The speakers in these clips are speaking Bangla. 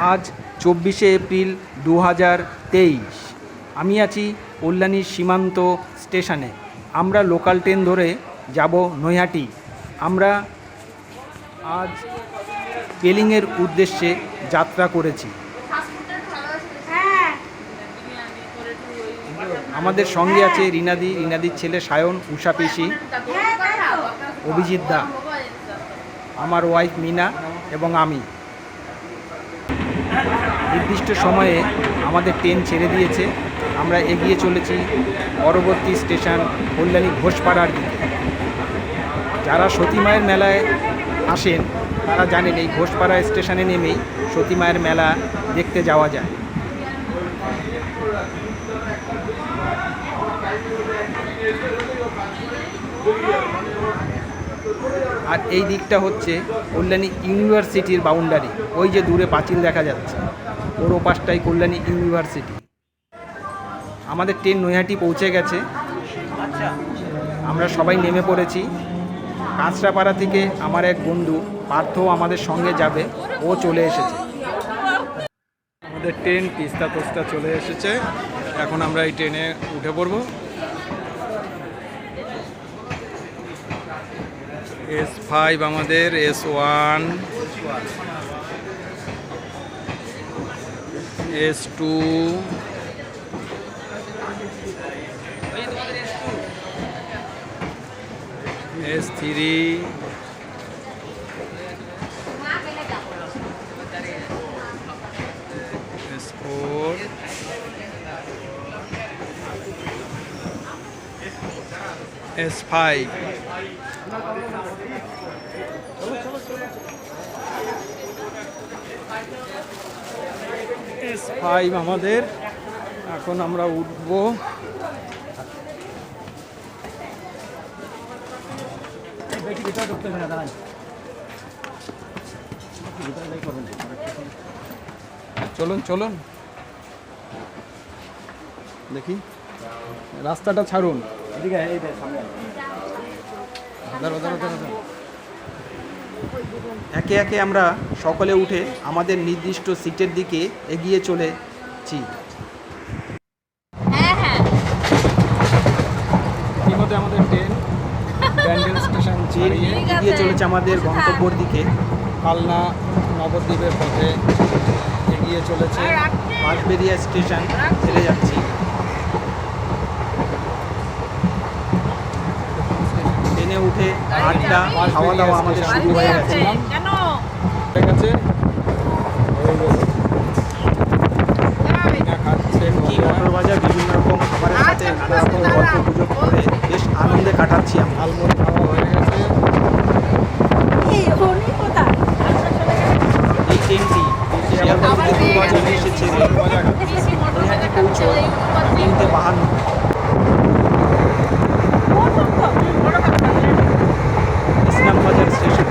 আজ চব্বিশে এপ্রিল দু হাজার তেইশ। আমি আছি কল্যাণী সীমান্ত স্টেশনে। আমরা লোকাল ট্রেন ধরে যাব নৈহাটি। আমরা আজ পেলিংয়ের উদ্দেশ্যে যাত্রা করেছি। আমাদের সঙ্গে আছে রিনাদি। রিনাদির ছেলে সায়ন, উষা পিসি, অভিজিৎ দা। আমার ওয়াইফ মিনা এবং আমি। নির্দিষ্ট সময়ে আমাদের ট্রেন ছেড়ে দিয়েছে। আমরা এগিয়ে চলেছি পরবর্তী স্টেশন কল্যাণী ঘোষপাড়ার দিকে। যারা সতীমায়ের মেলায় আসেন, তারা জানেন এই ঘোষপাড়া স্টেশনে নেমেই সতীমায়ের মেলা দেখতে যাওয়া যায়। আর এই দিকটা হচ্ছে কল্যাণী ইউনিভার্সিটির বাউন্ডারি ওই যে দূরে পাঁচিল দেখা যাচ্ছে, ওর ওপাশটাই কল্যাণী ইউনিভার্সিটি। আমাদের ট্রেন নৈহাটি পৌঁছে গেছে। আমরা সবাই নেমে পড়েছি। কাঁচরাপাড়া থেকে আমার এক বন্ধু পার্থ আমাদের সঙ্গে যাবে, ও চলে এসেছে। আমাদের ট্রেন তিস্তা তোস্তা চলে এসেছে। এখন আমরা এই ট্রেনে উঠে পড়ব। এস ফাইভ আমাদের S one S two S three S four S five five আমাদের। এখন আমরা উঠবো। চলুন চলুন। দেখি। রাস্তাটা ছাড়ুন। একে একে আমরা সকলে উঠে আমাদের নির্দিষ্ট সিটের দিকে এগিয়ে চলেছি। হ্যাঁ হ্যাঁ। আমাদের ট্রেন ব্যান্ডেল স্টেশন এগিয়ে চলেছে আমাদের গন্তব্যর দিকে। পালনা নবদ্বীপের পথে এগিয়ে চলেছে বাঁশবেরিয়া স্টেশন ছেড়ে যাচ্ছি ট্রেনে উঠে আড্ডা খাওয়া দাওয়া আমাদের শুরু হয়ে গেছে। কেন? ঠিক আছে ভাজা বিভিন্ন রকম খাবারের সাথে নানা রকম গল্প গুজব করে বেশ আনন্দে কাটাচ্ছি আমরা। ঝালমুড়ি খাওয়া হয়ে গেছে। এই ট্রেনটি পৌঁছয় তিনটে বাহান্ন Islambazar station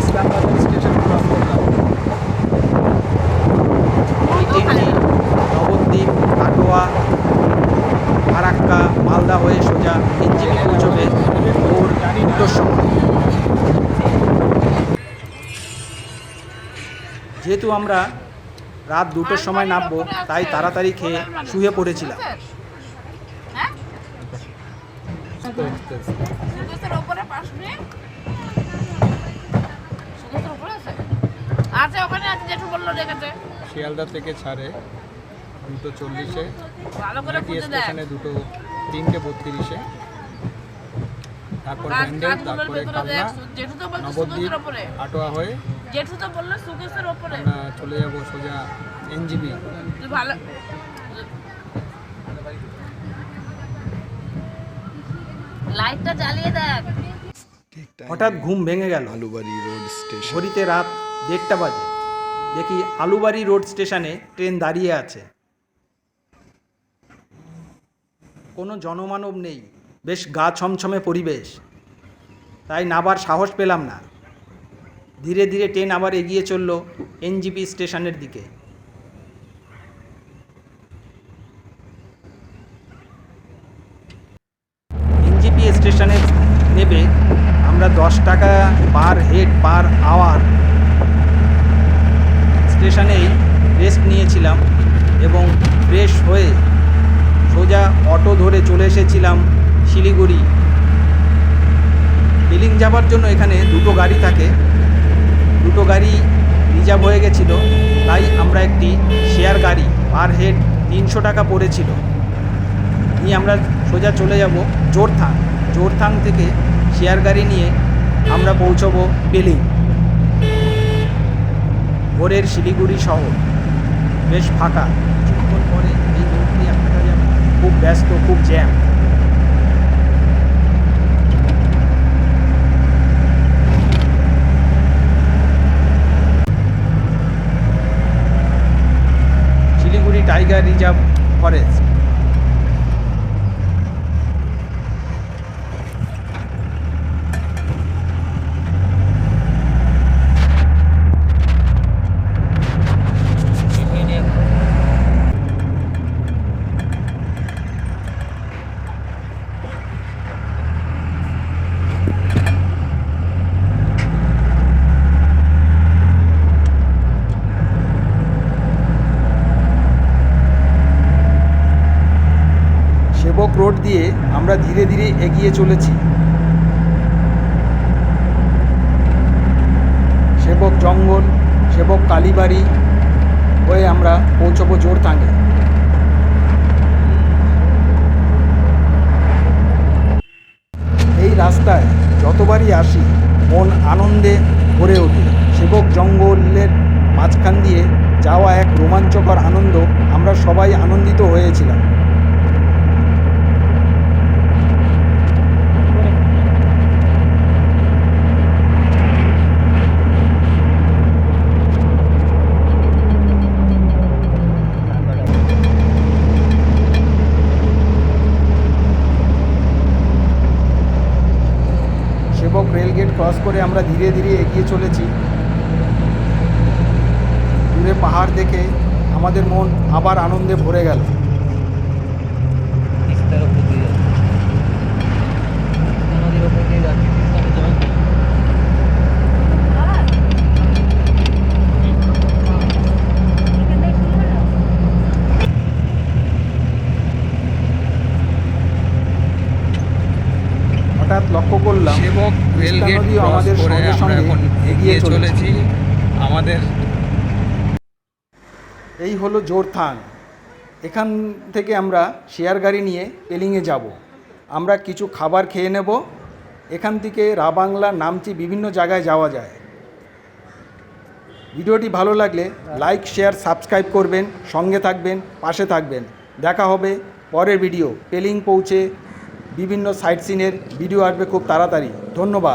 Islambazar station cross করলাম এই ট্রেনটি নবদ্বীপ কাটোয়া ফারাক্কা মালদা হয়ে সোজা এনজিপি পৌঁছবে ভোর দুটোর সময় যেহেতু আমরা রাত দুটোর সময় নামবো তাই তাড়াতাড়ি খেয়ে শুয়ে পড়েছিলাম। হ্যাঁ আছে ওখানে আছে বলল শিয়ালদা থেকে ছাড়ে দুটো চল্লিশে ভালো করে খুঁজে স্টেশনে দুটো তিনটে বত্রিশে। তারপর ব্যান্ডেল তারপরে কালনা নবদ্বীপ আটোয়া হয়ে জেঠু তো বলল সুগোস্তের ওপরে। আমরা চলে যাব সোজা এনজিবি তুই ভালো লাইটটা জ্বালিয়ে দেখ। হঠাৎ ঘুম ভেঙে গেল। Aluabari road station. ঘড়িতে রাত দেড়টা বাজে। দেখি আলুবাড়ি রোড স্টেশনে ট্রেন দাঁড়িয়ে আছে। কোনো জনমানব নেই। বেশ গা ছমছমে পরিবেশ। তাই নাবার সাহস পেলাম না। ধীরে ধীরে ট্রেন আবার এগিয়ে চলল এনজিপি স্টেশনের দিকে। এনজিপি স্টেশনে নেবে, আমরা দশ টাকা পার হেড, পার আওয়ার স্টেশনেই রেস্ট নিয়েছিলাম এবং ফ্রেশ হয়ে সোজা অটো ধরে চলে এসেছিলাম শিলিগুড়ি। বিলিং যাবার জন্য এখানে দুটো গাড়ি থাকে। দুটো গাড়ি রিজার্ভ হয়ে গেছিল, তাই আমরা একটি শেয়ার গাড়ি পার হেড তিনশো টাকা পড়েছিল। নিয়ে আমরা সোজা চলে যাব জোরথাং। জোরথাং থেকে শেয়ার গাড়ি নিয়ে আমরা পৌঁছবো বেলিং। ভোরের শিলিগুড়ি শহর। বেশ ফাঁকা। কিছুক্ষণ পরে এই রোড দিয়ে হাঁটা খুব ব্যস্ত, খুব jam Siliguri tiger reserve forest Sevoke road দিয়ে আমরা ধীরে ধীরে এগিয়ে চলেছি। সেবক জঙ্গল, সেবক কালীবাড়ি হয়ে আমরা পৌঁছবো জোরতাঙ্গে এই রাস্তায় যতবারই আসি, মন আনন্দে ভরে ওঠে। সেবক জঙ্গলের মাঝখান দিয়ে যাওয়া এক রোমাঞ্চকর আনন্দ, আমরা সবাই আনন্দিত হয়েছিলাম। সেবক রেলগেট ক্রস করে আমরা ধীরে ধীরে এগিয়ে চলেছি। দূরে পাহাড় দেখে আমাদের মন আবার আনন্দে ভরে গেল। দিয়ে যাচ্ছে তিস্তা নদী জমে থাকে। হঠাৎ লক্ষ্য করলাম সেবক তিস্তা রেলগেট ক্রস করে আমরা এখন এগিয়ে চলেছি। আমাদের এই হলো জোরথান এখান থেকে আমরা শেয়ার গাড়ি নিয়ে পেলিংয়ে যাব। আমরা কিছু খাবার খেয়ে নেব। এখান থেকে রাবাংলা নামচি বিভিন্ন জায়গায় যাওয়া যায়। ভিডিওটি ভালো লাগলে লাইক শেয়ার সাবস্ক্রাইব করবেন সঙ্গে থাকবেন পাশে থাকবেন। দেখা হবে পরের ভিডিও। পেলিং পৌঁছে বিভিন্ন সাইট সিনের ভিডিও আসবে খুব তাড়াতাড়ি। ধন্যবাদ।